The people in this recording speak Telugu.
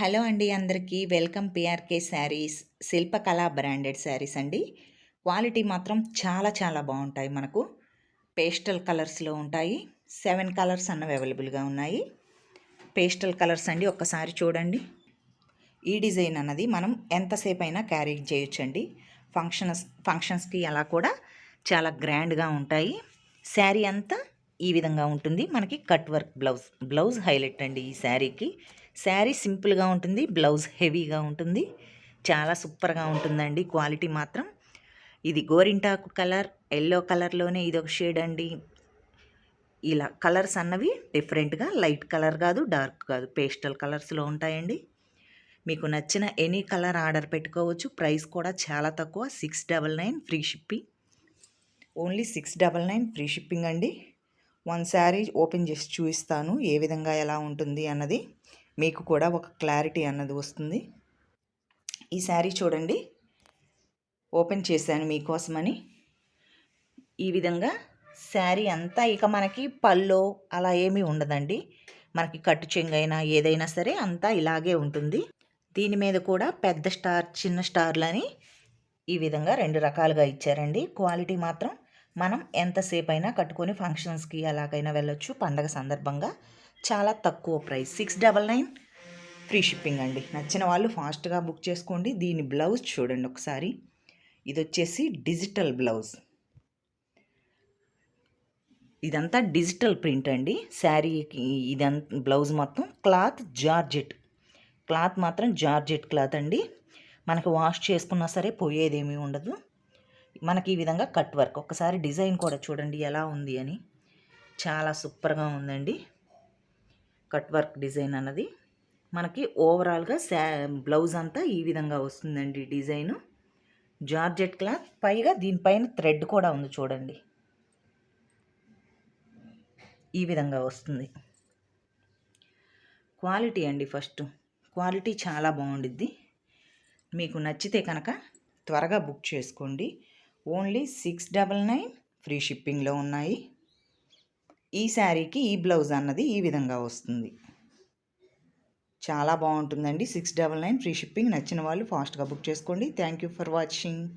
హలో అండి అందరికీ. వెల్కమ్ పిఆర్కే శారీస్ శిల్పకళ బ్రాండెడ్ శారీస్ అండి. క్వాలిటీ మాత్రం చాలా చాలా బాగుంటాయి మనకు. పేస్టల్ కలర్స్లో ఉంటాయి. సెవెన్ కలర్స్ అన్నవి అవైలబుల్గా ఉన్నాయి. పేస్టల్ కలర్స్ అండి ఒక్కసారి చూడండి. ఈ డిజైన్ అన్నది మనం ఎంతసేపు అయినా క్యారీ చేయొచ్చండి. ఫంక్షన్స్ ఫంక్షన్స్కి అలా కూడా చాలా గ్రాండ్గా ఉంటాయి. శారీ అంతా ఈ విధంగా ఉంటుంది. మనకి cut work blouse blouse highlight అండి ఈ శారీకి. శారీ సింపుల్గా ఉంటుంది బ్లౌజ్ హెవీగా ఉంటుంది. చాలా సూపర్గా ఉంటుందండి క్వాలిటీ మాత్రం. ఇది గోరింటాకు కలర్ ఎల్లో కలర్లోనే ఇది ఒక షేడ్ అండి. ఇలా కలర్స్ అన్నవి డిఫరెంట్గా లైట్ కలర్ కాదు డార్క్ కాదు పేస్టల్ కలర్స్లో ఉంటాయండి. మీకు నచ్చిన ఎనీ కలర్ ఆర్డర్ పెట్టుకోవచ్చు. ప్రైస్ కూడా చాలా తక్కువ six double nine free shipping. Only six double nine free shipping అండి. వన్ శారీ ఓపెన్ చేసి చూపిస్తాను ఏ విధంగా ఎలా ఉంటుంది అన్నది. మీకు కూడా ఒక క్లారిటీ అన్నది వస్తుంది. ఈ శారీ చూడండి. ఓపెన్ చేశాను మీకోసమని. ఈ విధంగా శారీ అంతా ఇక మనకి పల్లో అలా ఏమీ ఉండదండి. మనకి కట్టు చెంగైనా ఏదైనా సరే అంతా ఇలాగే ఉంటుంది. దీని మీద కూడా పెద్ద స్టార్ చిన్న స్టార్లని ఈ విధంగా రెండు రకాలుగా ఇచ్చారండి. క్వాలిటీ మాత్రం మనం ఎంతసేపు అయినా కట్టుకొని ఫంక్షన్స్కి ఎలాగైనా వెళ్ళొచ్చు. పండగ సందర్భంగా చాలా తక్కువ price. Six double nine free shipping అండి. నచ్చిన వాళ్ళు ఫాస్ట్గా బుక్ చేసుకోండి. దీని బ్లౌజ్ చూడండి ఒకసారి. ఇది వచ్చేసి డిజిటల్ బ్లౌజ్. ఇదంతా డిజిటల్ ప్రింట్ అండి. శారీకి ఇదంతా బ్లౌజ్ మొత్తం క్లాత్ జార్జెట్. క్లాత్ మాత్రం జార్జెట్ క్లాత్ అండి. మనకు వాష్ చేసుకున్నా సరే పోయేదేమీ ఉండదు. మనకి ఈ విధంగా కట్ వర్క్. ఒకసారి డిజైన్ కూడా చూడండి ఎలా ఉంది అని. చాలా సూపర్గా ఉందండి. కట్ వర్క్ డిజైన్ అన్నది. మనకి ఓవరాల్గా శా బ్లౌజ్ అంతా ఈ విధంగా వస్తుందండి డిజైను. జార్జెట్ క్లాత్ పైగా దీనిపైన థ్రెడ్ కూడా ఉంది చూడండి. ఈ విధంగా వస్తుంది. క్వాలిటీ అండి ఫస్ట్. క్వాలిటీ చాలా బాగుండిద్ది. మీకు నచ్చితే కనుక త్వరగా బుక్ చేసుకోండి. Only six double nine free షిప్పింగ్లో ఉన్నాయి. ఈ శారీకి ఈ బ్లౌజ్ అన్నది ఈ విధంగా వస్తుంది. చాలా బాగుంటుందండి. Six double nine free shipping. నచ్చిన వాళ్ళు ఫాస్ట్గా బుక్ చేసుకోండి. Thank you for watching.